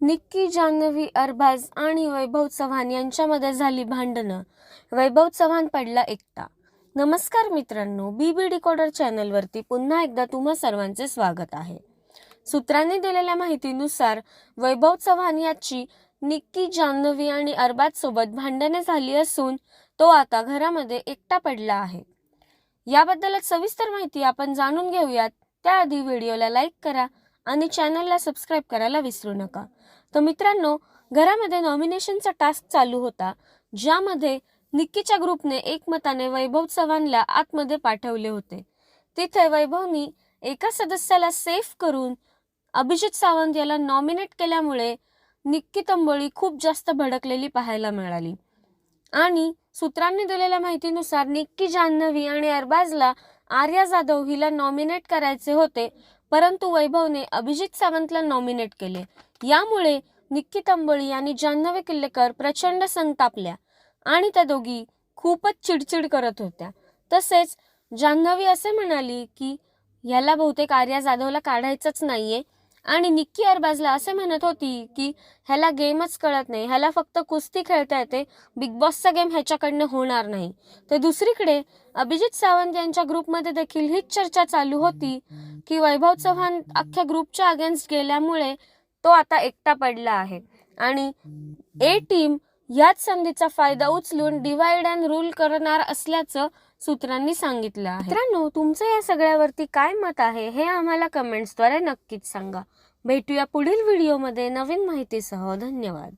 निक्की जान्हवी अरबाज आणि वैभव चव्हाण यांच्यामध्ये झाली भांडणं. वैभव चव्हाण पडला एकटा. नमस्कार मित्रांनो बी बी डिकोडर चॅनलवरती पुन्हा एकदा तुम्हा सर्वांचे स्वागत आहे. सूत्रांनी दिलेल्या माहितीनुसार वैभव चव्हाण याची निक्की जान्हवी आणि अरबाज सोबत भांडणे झाली असून तो आता घरामध्ये एकटा पडला आहे. याबद्दलच सविस्तर माहिती आपण जाणून घेऊयात. त्याआधी व्हिडिओला लाईक करा आणि चॅनलला सबस्क्राईब करायला विसरू नका. तर मित्रांनो घरामध्ये नॉमिनेशनचा टास्क चालू होता ज्यामध्ये निक्कीच्या ग्रुपने एकमताने वैभव चव्हाणला आतमध्ये पाठवले होते. तिथे वैभवनी एका सदस्याला सेफ करून अभिजित सावंत याला नॉमिनेट केल्यामुळे निक्की तंबोळी खूप जास्त भडकलेली पाहायला मिळाली. आणि सूत्रांनी दिलेल्या माहितीनुसार निक्की जान्हवी आणि अरबाजला आर्या जाधव हिला नॉमिनेट करायचे होते परंतु वैभवने अभिजित सावंतला नॉमिनेट केले. यामुळे निक्की तंबोळी आणि जान्हवी किल्लेकर प्रचंड संतापल्या आणि त्या दोघी खूपच चिडचिड करत होत्या. तसेच जान्हवी असे म्हणाली की ह्याला बहुतेक आर्या जाधवला काढायचंच नाहीये. आणि निक्की अरबाजला असे म्हणत होती की ह्याला गेमच कळत नाही. ह्याला फक्त कुस्ती खेळता येते. बिग बॉसचा गेम ह्याच्याकडनं होणार नाही. तर दुसरीकडे अभिजित सावंत यांच्या ग्रुपमध्ये देखील हीच चर्चा चालू होती की वैभव चव्हाण अख्ख्या ग्रुपच्या अगेन्स्ट गेल्यामुळे तो आता एकटा पडला आहे. आणि ए टीम याच संधीचा फायदा उचलून डिवाइड अँड रूल करणार असल्याचं सूत्रांनी सांगितलं आहे. मित्रांनो तुमचं या सगळ्यावरती काय मत आहे हे आम्हाला कमेंट्सद्वारे नक्कीच सांगा. भेटूया पुढील व्हिडिओमध्ये नवीन माहितीसह. धन्यवाद.